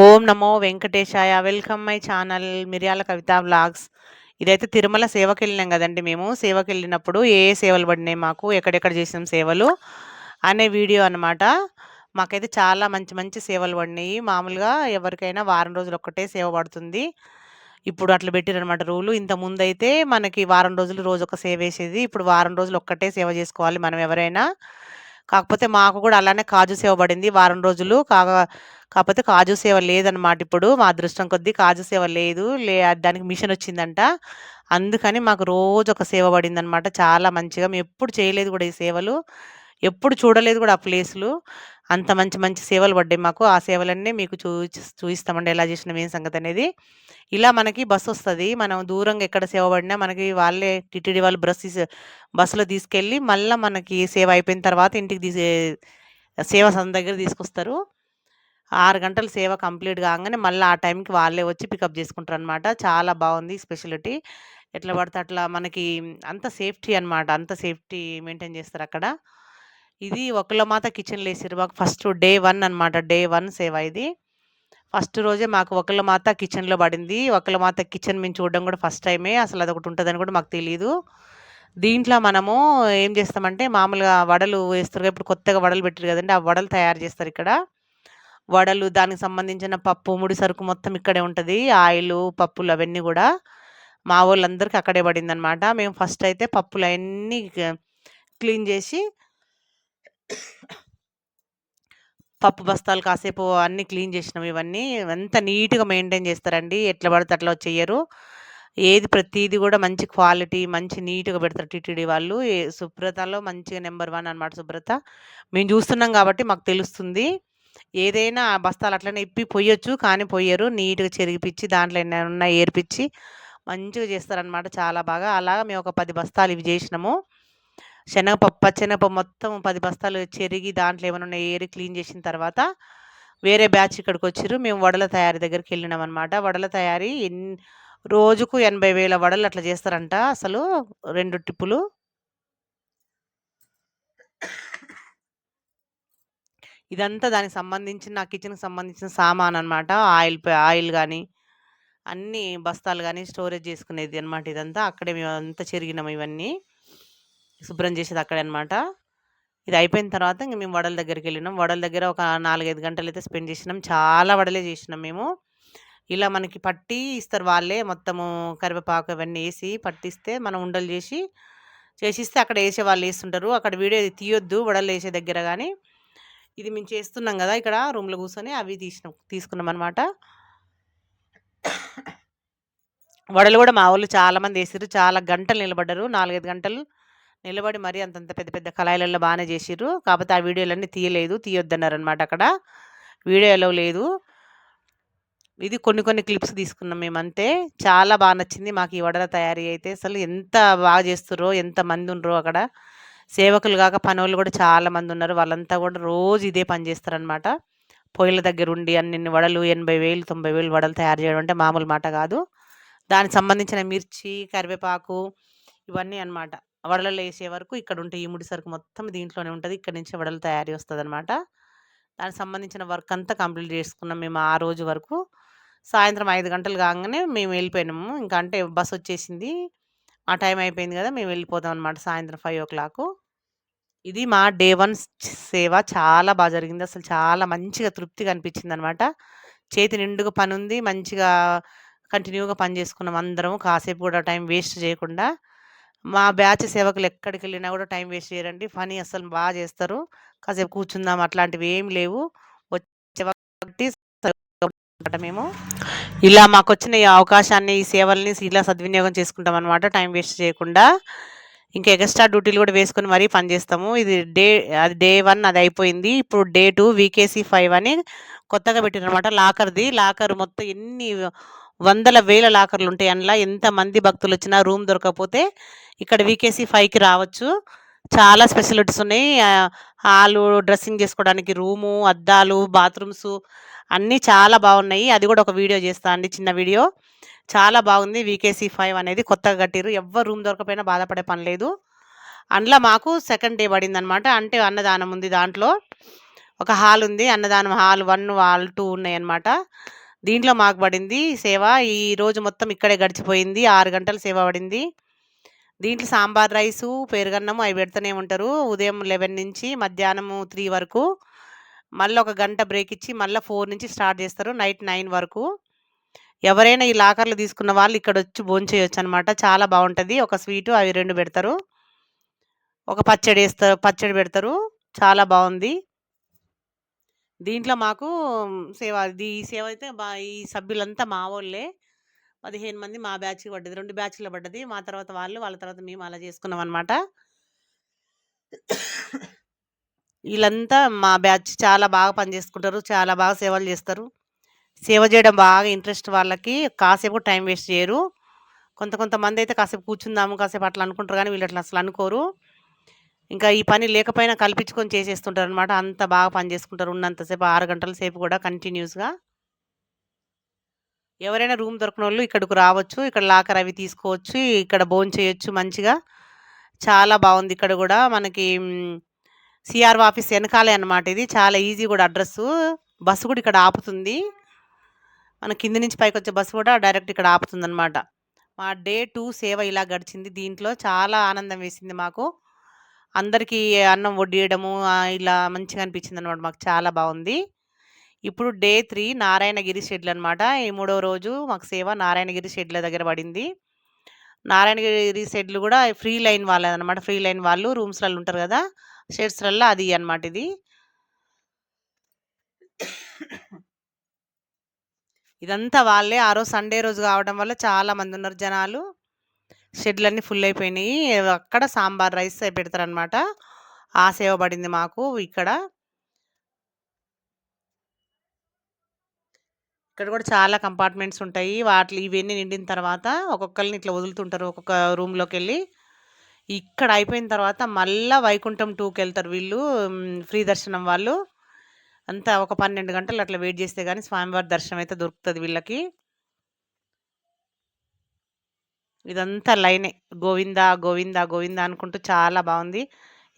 ఓం నమో వెంకటేశాయ. Welcome my channel Miryala Kavitha blogs ఇదైతే తిరుమల సేవకి వెళ్ళినాం కదండి మేము. సేవకి వెళ్ళినప్పుడు ఏ సేవలు పడినాయి మాకు ఎక్కడెక్కడ చేసినాం సేవలు అనే వీడియో అనమాట మాకైతే చాలా మంచి మంచి సేవలు పడినాయి. మామూలుగా ఎవరికైనా వారం రోజులు ఒక్కటే సేవ పడుతుంది. ఇప్పుడు అట్లా పెట్టిరనమాట రూలు. ఇంత ముందు అయితే మనకి వారం రోజులు రోజు ఒక సేవ వేసేది. ఇప్పుడు వారం రోజులు ఒక్కటే సేవ చేసుకోవాలి మనం ఎవరైనా. కాకపోతే మాకు కూడా అలానే కాజు సేవ పడింది. వారం రోజులు కాగా కాకపోతే కాజు సేవ లేదనమాట ఇప్పుడు. మా అదృష్టం కొద్దీ కాజు సేవ లేదు. లే దానికి మిషన్ వచ్చిందంట. అందుకని మాకు రోజు ఒక సేవ పడిందనమాట చాలా మంచిగా. మేము ఎప్పుడు చేయలేదు కూడా ఈ సేవలు. ఎప్పుడు చూడలేదు కూడా ఆ ప్లేస్లు. అంత మంచి మంచి సేవలు పడ్డాయి మాకు. ఆ సేవలన్నీ మీకు చూ చూపిస్తామండి ఎలా చేసినాం ఏం సంగతి అనేది. ఇలా మనకి బస్సు వస్తుంది. మనం దూరంగా ఎక్కడ సేవ పడినా మనకి వాళ్ళే టిటిడి వాళ్ళు బస్ బస్సులో తీసుకెళ్ళి మళ్ళీ మనకి సేవ అయిపోయిన తర్వాత ఇంటికి తీసే సేవ సంద దగ్గర తీసుకొస్తారు. ఆరు గంటల సేవ కంప్లీట్ కాగానే మళ్ళీ ఆ టైంకి వాళ్ళే వచ్చి పికప్ చేసుకుంటారు అనమాట చాలా బాగుంది స్పెషాలిటీ. ఎట్లా పడితే అట్లా మనకి అంత సేఫ్టీ అనమాట అంత సేఫ్టీ మెయింటైన్ చేస్తారు అక్కడ. ఇది ఒకలమాత కిచెన్లో వేసారు మాకు ఫస్ట్ డే వన్ అనమాట డే వన్ సేవ ఇది. ఫస్ట్ రోజే మాకు ఒకలమాత కిచెన్లో పడింది. ఒకలమాత కిచెన్ మేము చూడడం కూడా ఫస్ట్ టైమే. అసలు అదొకటి ఉంటుందని కూడా మాకు తెలియదు దీంట్లో మనము ఏం చేస్తామంటే మామూలుగా వడలు వేస్తారు. ఇప్పుడు కొత్తగా వడలు పెట్టారు కదండి ఆ వడలు తయారు చేస్తారు ఇక్కడ. వడలు దానికి సంబంధించిన పప్పు ముడి సరుకు మొత్తం ఇక్కడే ఉంటుంది. ఆయిల్ పప్పులు అవన్నీ కూడా మా వాళ్ళందరికీ అక్కడే పడింది అనమాట మేము ఫస్ట్ అయితే పప్పులు అవన్నీ క్లీన్ చేసి పప్పు బస్తాలు కాసేపు అన్నీ క్లీన్ చేసినాం ఇవన్నీ. ఎంత నీట్గా మెయింటైన్ చేస్తారండి. ఎట్లా పడితే అట్లా చెయ్యరు. ఏది ప్రతిది కూడా మంచి క్వాలిటీ మంచి నీట్గా పెడతారు టీటీడీ వాళ్ళు. శుభ్రతలో మంచిగా నెంబర్ వన్ అనమాట శుభ్రత. మేము చూస్తున్నాం కాబట్టి మాకు తెలుస్తుంది. ఏదైనా ఆ బస్తాలు అట్లనే ఇప్పి పొయ్యొచ్చు కానీ పొయ్యరు నీట్గా చెరిగిపిచ్చి దాంట్లో ఎన్న ఏర్పించి మంచిగా చేస్తారనమాట చాలా బాగా. అలాగా మేము ఒక పది బస్తాలు ఇవి చేసినాము. శనగపప్పు పచ్చనగపప్పు మొత్తం పది బస్తాలు చెరిగి దాంట్లో ఏమైనా ఏరి క్లీన్ చేసిన తర్వాత వేరే బ్యాచ్ ఇక్కడికి వచ్చారు మేము వడల తయారీ దగ్గరికి వెళ్ళినాం అనమాట వడల తయారీ ఎన్ రోజుకు ఎనభై వేల వడలు అట్లా చేస్తారంట అసలు రెండు టిప్పులు ఇదంతా దానికి సంబంధించిన నా కిచెన్కి సంబంధించిన సామాన్ అనమాట ఆయిల్ ఆయిల్ కానీ అన్ని బస్తాలు కానీ స్టోరేజ్ చేసుకునేది అనమాట ఇదంతా. అక్కడే మేము అంతా చెరిగినాము ఇవన్నీ. శుభ్రం చేసేది అక్కడే అనమాట ఇది అయిపోయిన తర్వాత ఇంక మేము వడల దగ్గరికి వెళ్ళినాం. వడల దగ్గర ఒక నాలుగైదు గంటలు అయితే స్పెండ్ చేసినాం. చాలా వడలే చేసినాం మేము. ఇలా మనకి పట్టి ఇస్తారు వాళ్ళే మొత్తము కరివేపాకు అవన్నీ వేసి పట్టిస్తే మనం ఉండలు చేసి చేసిస్తే అక్కడ వేసే వాళ్ళు వేస్తుంటారు. అక్కడ వీడియో తీయొద్దు వడలు వేసే దగ్గర కానీ ఇది మేము చేస్తున్నాం కదా! ఇక్కడ రూమ్లో కూర్చొని అవి తీసినాం తీసుకున్నాం అనమాట వడలు కూడా మా వాళ్ళు చాలామంది వేసారు చాలా గంటలు నిలబడ్డారు. నాలుగైదు గంటలు నిలబడి మరీ అంతంత పెద్ద పెద్ద కళాయిలలో బాగానే చేసిర్రు. కాకపోతే ఆ వీడియోలన్నీ తీయలేదు తీయొద్దన్నారనమాట అక్కడ. వీడియోలో లేదు. ఇది కొన్ని కొన్ని క్లిప్స్ తీసుకున్నాం మేము అంతే చాలా బాగా నచ్చింది మాకు ఈ వడల తయారీ అయితే. అసలు ఎంత బాగా చేస్తుర్రో ఎంత మంది ఉండరో అక్కడ. సేవకులు కాక పనులు కూడా చాలా మంది ఉన్నారు. వాళ్ళంతా కూడా రోజు ఇదే పని చేస్తారనమాట పొయ్యిల దగ్గర ఉండి అన్ని వడలు ఎనభై వేలు తొంభై వేలు వడలు తయారు చేయడం అంటే మామూలు మాట కాదు. దానికి సంబంధించిన మిర్చి కరివేపాకు ఇవన్నీ అనమాట వడలలో వేసే వరకు ఇక్కడ ఉంటే ఈ ముడి సరుకు మొత్తం దీంట్లోనే ఉంటుంది. ఇక్కడ నుంచి వడలు తయారీ వస్తుంది అనమాట దానికి సంబంధించిన వర్క్ అంతా కంప్లీట్ చేసుకున్నాం మేము ఆ రోజు వరకు. సాయంత్రం ఐదు గంటలు కాగానే మేము వెళ్ళిపోయినాము. ఇంకా అంటే బస్సు వచ్చేసింది. ఆ టైం అయిపోయింది కదా! మేము వెళ్ళిపోదాం అనమాట సాయంత్రం ఫైవ్ ఓ క్లాక్. ఇది మా డే వన్ సేవ. చాలా బాగా జరిగింది. అసలు చాలా మంచిగా తృప్తిగా అనిపించింది అనమాట చేతి నిండుగా పని ఉంది. మంచిగా కంటిన్యూగా పని చేసుకున్నాం అందరం. కాసేపు కూడా టైం వేస్ట్ చేయకుండా. మా బ్యాచ్ సేవకులు ఎక్కడికి వెళ్ళినా కూడా టైం వేస్ట్ చేయరండి. పని అసలు బాగా చేస్తారు. కాసేపు కూర్చుందాం అట్లాంటివి ఏం లేవు. వచ్చే మేము. ఇలా మాకు వచ్చిన ఈ అవకాశాన్ని ఈ సేవల్ని ఇలా సద్వినియోగం చేసుకుంటాం అనమాట టైం వేస్ట్ చేయకుండా. ఇంకా ఎక్స్ట్రా డ్యూటీలు కూడా వేసుకొని మరీ పనిచేస్తాము ఇది డే అది డే వన్ అది అయిపోయింది. ఇప్పుడు డే టూ వీకేసీ ఫైవ్ అని కొత్తగా పెట్టినమాట లాకర్ది. లాకర్ మొత్తం ఎన్ని వందల వేల లాకర్లు ఉంటాయి అందులో. ఎంతమంది భక్తులు వచ్చినా రూమ్ దొరకకపోతే ఇక్కడ వీకేసీ ఫైవ్కి రావచ్చు. చాలా స్పెషలిటీస్ ఉన్నాయి. హాలు డ్రెస్సింగ్ చేసుకోవడానికి రూము అద్దాలు బాత్రూమ్స్ అన్నీ చాలా బాగున్నాయి అది కూడా ఒక వీడియో చేస్తా అండి చిన్న వీడియో చాలా బాగుంది వీకేసీ ఫైవ్ అనేది కొత్తగా కట్టిరు ఎవ్వరు రూమ్ దొరకపోయినా బాధపడే పని లేదు అందులో మాకు సెకండ్ డే పడింది అనమాట అంటే అన్నదానం ఉంది దాంట్లో ఒక హాల్ ఉంది. అన్నదానం హాల్ వన్ హాల్ టూ ఉన్నాయన్నమాట. దీంట్లో మాకు పడింది సేవ. ఈ రోజు మొత్తం ఇక్కడే గడిచిపోయింది. ఆరు గంటలు సేవ పడింది. దీంట్లో సాంబార్ రైసు, పెరుగన్నము అవి పెడుతూనే ఉంటారు. ఉదయం 11 నుంచి మధ్యాహ్నము త్రీ వరకు. మళ్ళీ ఒక గంట బ్రేక్ ఇచ్చి మళ్ళీ ఫోర్ నుంచి స్టార్ట్ చేస్తారు. నైట్ నైన్ వరకు. ఎవరైనా ఈ లాకర్‌లు తీసుకున్న వాళ్ళు ఇక్కడ వచ్చి భోంచేయొచ్చు అనమాట చాలా బాగుంటుంది ఒక స్వీటు అవి రెండు పెడతారు. ఒక పచ్చడి వేస్తారు పచ్చడి పెడతారు. చాలా బాగుంది దీంట్లో మాకు సేవ ఇది ఈ సేవ అయితే బా ఈ సభ్యులంతా మా వాళ్ళే పదిహేను మంది మా బ్యాచ్‌కి పడ్డది. రెండు బ్యాచ్‌లో పడ్డది. మా తర్వాత వాళ్ళు, వాళ్ళ తర్వాత మేము అలా చేసుకున్నాం అనమాట వీళ్ళంతా మా బ్యాచ్ చాలా బాగా పని చేసుకుంటారు. చాలా బాగా సేవలు చేస్తారు. సేవ చేయడం బాగా ఇంట్రెస్ట్ వాళ్ళకి. కాసేపు టైం వేస్ట్ చేయరు. కొంత కొంతమందయితే కాసేపు కూర్చుందాము, కాసేపు అట్లా అనుకుంటారు కానీ వీళ్ళు అట్లా అసలు అనుకోరు. ఇంకా ఈ పని లేకపోయినా కల్పించుకొని చేసేస్తుంటారనమాట. అంత బాగా పని చేసుకుంటారు. ఉన్నంతసేపు ఆరు గంటల సేపు కూడా కంటిన్యూస్‌గా. ఎవరైనా రూమ్ దొరకనోళ్ళు ఇక్కడికి రావచ్చు. ఇక్కడ లాకర్ అవి తీసుకోవచ్చు. ఇక్కడ భోంచేయొచ్చు మంచిగా. చాలా బాగుంది ఇక్కడ కూడా మనకి సీఆర్ఓ ఆఫీస్ వెనకాలే అనమాట ఇది. చాలా ఈజీ కూడా అడ్రస్సు. బస్సు కూడా ఇక్కడ ఆపుతుంది. మన కింద నుంచి పైకి వచ్చే బస్సు కూడా డైరెక్ట్ ఇక్కడ ఆపుతుందనమాట. మా డే టూ సేవ ఇలా గడిచింది. దీంట్లో చాలా ఆనందం వేసింది మాకు. అందరికీ అన్నం వడ్డీయడము ఇలా మంచిగా అనిపించింది అనమాట మాకు చాలా బాగుంది ఇప్పుడు డే త్రీ నారాయణగిరి షెడ్లు అనమాట ఈ మూడో రోజు మాకు సేవ నారాయణగిరి షెడ్‌ల దగ్గర పడింది. నారాయణగిరి షెడ్‌లు కూడా ఫ్రీ లైన్ వాళ్ళదనమాట. ఫ్రీ లైన్ వాళ్ళు రూమ్స్‌లలో ఉంటారు కదా షెడ్స్‌లల్ల అది అనమాట ఇది. ఇదంతా వాళ్ళే. ఆ రోజు సండే రోజు కావడం వల్ల చాలా మందున్నారు జనాలు. షెడ్‌లన్నీ ఫుల్ అయిపోయినాయి. అక్కడ సాంబార్ రైస్ పెడతారనమాట. ఆ సేవ పడింది మాకు ఇక్కడ. ఇక్కడ కూడా చాలా కంపార్ట్మెంట్స్ ఉంటాయి. వాటి ఇవన్నీ నిండిన తర్వాత ఒక్కొక్కరిని ఇట్లా వదులుతుంటారు. ఒక్కొక్క రూమ్‌లోకెళ్ళి. ఇక్కడ అయిపోయిన తర్వాత మళ్ళా వైకుంఠం 2కెళ్తారు వీళ్ళు. ఫ్రీ దర్శనం వాళ్ళు. అంతా ఒక 12 గంటలు అట్లా వెయిట్ చేస్తే కానీ స్వామివారి దర్శనం అయితే దొరుకుతుంది వీళ్ళకి. ఇదంతా లైనే. గోవింద, గోవింద, గోవింద అనుకుంటూ చాలా బాగుంది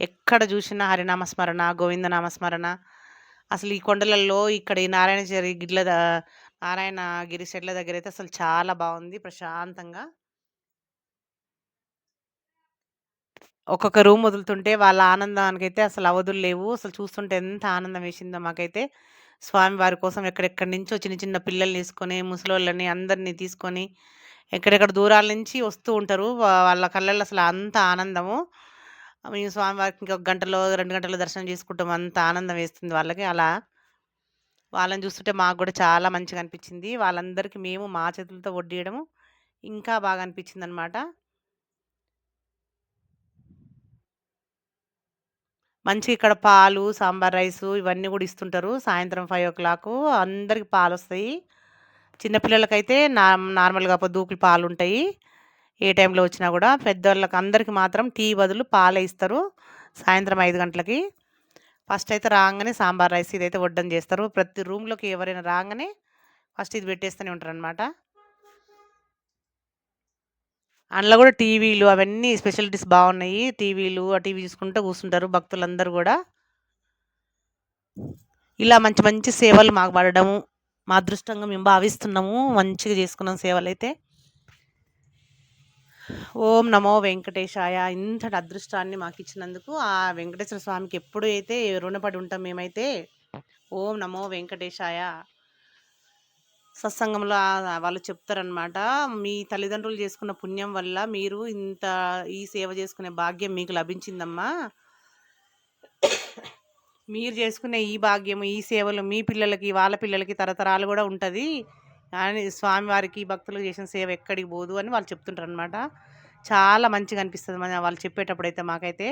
ఎక్కడ చూసినా హరినామస్మరణ గోవింద నామస్మరణ అసలు ఈ కొండలలో ఇక్కడ ఈ నారాయణగిరి గిడ్ల నారాయణగిరి చెట్ల దగ్గర అయితే అసలు చాలా బాగుంది ప్రశాంతంగా. ఒక్కొక్క రూమ్ వదులుతుంటే వాళ్ళ ఆనందానికైతే అసలు అవధులు లేవు. అసలు చూస్తుంటే ఎంత ఆనందం వేసిందో మాకైతే. స్వామి వారి కోసం ఎక్కడెక్కడి నుంచో చిన్న చిన్న పిల్లల్ని తీసుకొని, ముసలోళ్ళని అందరిని తీసుకొని ఎక్కడెక్కడ దూరాల నుంచి వస్తూ ఉంటారు. వా వాళ్ళ కళ్ళల్లో అసలు అంత ఆనందము. మేము స్వామివారికి ఇంకొక గంటలో, 2 గంటల్లో దర్శనం చేసుకుంటాం. అంత ఆనందం వేస్తుంది వాళ్ళకి. అలా వాళ్ళని చూస్తుంటే మాకు గూడా చాలా మంచిగా అనిపించింది. వాళ్ళందరికీ మేము మా చేతులతో వడ్డియడము ఇంకా బాగా అనిపించిందనమాట. మంచి ఇక్కడ పాలు, సాంబార్ రైసు ఇవన్నీ కూడా ఇస్తుంటారు. సాయంత్రం 5:00 అందరికి పాలొస్తాయి. వస్తాయి చిన్నపిల్లలకైతే నా నార్మల్‌గా దూకులు పాలు ఉంటాయి ఏ టైంలో వచ్చినా కూడా పెద్దవాళ్ళకి అందరికి మాత్రం టీ బదులు పాలే ఇస్తారు. సాయంత్రం ఐదు గంటలకి. ఫస్ట్ అయితే రాగానే సాంబార్ రైస్ ఇదైతే వడ్డం చేస్తారు. ప్రతి రూమ్‌లోకి ఎవరైనా రాగానే ఫస్ట్ ఇది పెట్టేస్తూనే ఉంటారనమాట. అందులో కూడా టీవీలు అవన్నీ స్పెషాలిటీస్ బాగున్నాయి టీవీలు, ఆ టీవీ చూసుకుంటూ కూర్చుంటారు భక్తులందరూ కూడా ఇలా మంచి మంచి సేవలు మాకు పడడము, మా అదృష్టంగా మేము భావిస్తున్నాము. మంచిగా చేసుకున్నాం సేవలైతే. ఓం నమో వెంకటేశాయ! ఇంతటి అదృష్టాన్ని మాకు ఇచ్చినందుకు ఆ వెంకటేశ్వర స్వామికి ఎప్పుడు అయితే రుణపడి ఉంటాం మేమైతే. ఓం నమో వెంకటేశాయ! సత్సంగంలో వాళ్ళు చెప్తారనమాట. మీ తల్లిదండ్రులు చేసుకున్న పుణ్యం వల్ల మీరు ఇంత ఈ సేవ చేసుకునే భాగ్యం మీకు లభించిందమ్మా. మీరు చేసుకునే ఈ భాగ్యం ఈ సేవలు మీ పిల్లలకి, వాళ్ళ పిల్లలకి తరతరాలు కూడా ఉంటుంది అని స్వామివారికి, భక్తులకు చేసిన సేవ ఎక్కడికి పోదు అని వాళ్ళు చెప్తుంటారు అనమాట చాలా మంచిగా అనిపిస్తుంది మన వాళ్ళు చెప్పేటప్పుడైతే మాకైతే.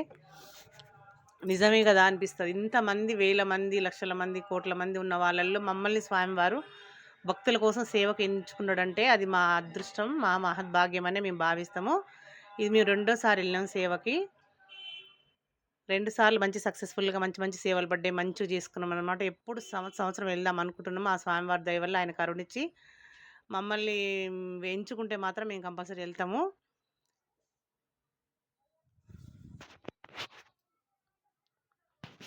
నిజమే కదా అనిపిస్తుంది ఇంతమంది వేల మంది, లక్షల మంది, కోట్ల మంది ఉన్న వాళ్ళల్లో మమ్మల్ని స్వామివారు భక్తుల కోసం సేవకు ఎంచుకున్నాడంటే అది మా అదృష్టం, మా మహద్భాగ్యం అనే మేము భావిస్తాము. ఇది మేము రెండోసారి వెళ్ళాం సేవకి. రెండుసార్లు మంచి సక్సెస్‌ఫుల్‌గా మంచి మంచి సేవలు పడ్డాయి. మంచిగా చేసుకున్నాం అనమాట ఎప్పుడు సంవత్సరం సంవత్సరం వెళ్దాం అనుకుంటున్నాము. ఆ స్వామివారి దయ వల్ల ఆయన కరుణించి మమ్మల్ని ఎంచుకుంటే మాత్రం మేము కంపల్సరీ వెళ్తాము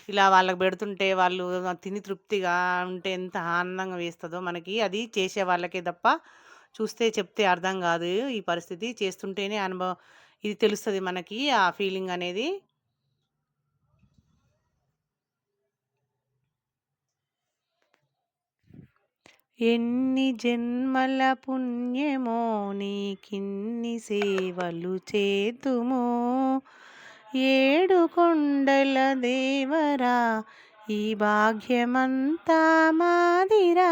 ఇలా వాళ్ళకి పెడుతుంటే వాళ్ళు తిని తృప్తిగా ఉంటే ఎంత ఆనందంగా వేస్తుందో మనకి అది చేసే వాళ్ళకే తప్ప చూస్తే చెప్తే అర్థం కాదు. ఈ పరిస్థితి చేస్తుంటేనే అనుభవం ఇది తెలుస్తుంది మనకి ఆ ఫీలింగ్ అనేది. ఎన్ని జన్మల పుణ్యమో నీకిన్ని సేవలు చేతుమో ఏడు కొండల దేవరా ఈ భాగ్యమంతా మాదిరా.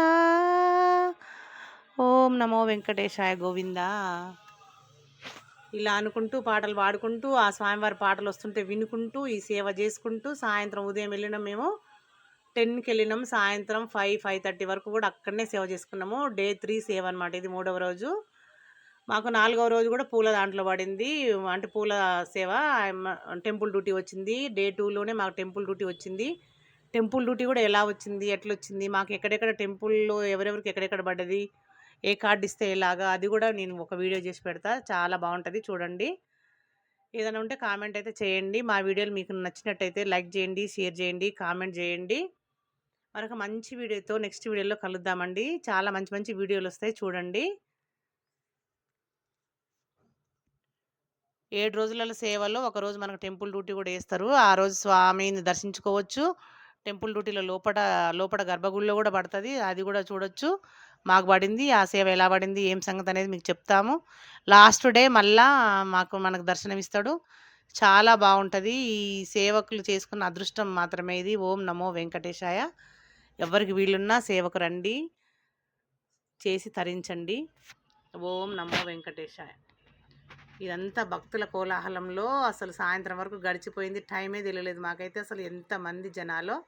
ఓం నమో వెంకటేశాయ గోవింద. ఇలా అనుకుంటూ పాటలు పాడుకుంటూ ఆ స్వామివారి పాటలు వస్తుంటే వినుకుంటూ ఈ సేవ చేసుకుంటూ సాయంత్రం ఉదయం వెళ్ళినాం మేము. టెన్కి వెళ్ళినాం సాయంత్రం ఫైవ్ ఫైవ్ థర్టీ వరకు కూడా అక్కడనే సేవ చేసుకున్నాము. డే త్రీ సేవ అనమాట ఇది మూడవ రోజు. మాకు నాలుగవ రోజు కూడా పూల దాంట్లో పడింది. అంటే పూల సేవ టెంపుల్ డ్యూటీ వచ్చింది. డే టూలోనే మాకు టెంపుల్ డ్యూటీ వచ్చింది. టెంపుల్ డ్యూటీ కూడా ఎలా వచ్చింది ఎట్లా వచ్చింది మాకు ఎక్కడెక్కడ టెంపుల్లో ఎవరెవరికి ఎక్కడెక్కడ పడ్డది ఏ కార్డు ఇస్తే ఎలాగా అది కూడా నేను ఒక వీడియో చేసి పెడతా. చాలా బాగుంటుంది చూడండి. ఏదైనా ఉంటే కామెంట్ అయితే చేయండి. మా వీడియోలు మీకు నచ్చినట్టయితే లైక్ చేయండి షేర్ చేయండి కామెంట్ చేయండి. మరొక మంచి వీడియోతో నెక్స్ట్ వీడియోలో కలుద్దామండి. చాలా మంచి మంచి వీడియోలు వస్తాయి చూడండి. ఏడు రోజుల సేవలో ఒకరోజు మనకు టెంపుల్ డ్యూటీ కూడా వేస్తారు ఆ రోజు స్వామిని దర్శించుకోవచ్చు. టెంపుల్ డ్యూటీలో లోపల లోపల గర్భగుడిలో కూడా పడుతుంది. అది కూడా చూడొచ్చు. మాకు పడింది. ఆ సేవ ఎలా పడింది? ఏం సంగతి అనేది మీకు చెప్తాము. లాస్ట్ డే మళ్ళా మాకు మనకు దర్శనం ఇస్తాడు చాలా బాగుంటుంది. ఈ సేవకులు చేసుకున్న అదృష్టం మాత్రమే ఇది. ఓం నమో వెంకటేశాయ. ఎవరికి వీళ్ళున్నా సేవకు రండి. చేసి తరించండి. ఓం నమో వెంకటేశాయ. ఇదంతా భక్తుల కోలాహలంలో అసలు సాయంత్రం వరకు గడిచిపోయింది. టైమే తెలియలేదు మాకైతే అసలు ఎంతమంది జనాలో.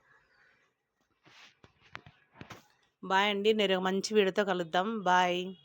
బాయ్ అండి. నేను మంచి వీడియోతో కలుద్దాం. బాయ్.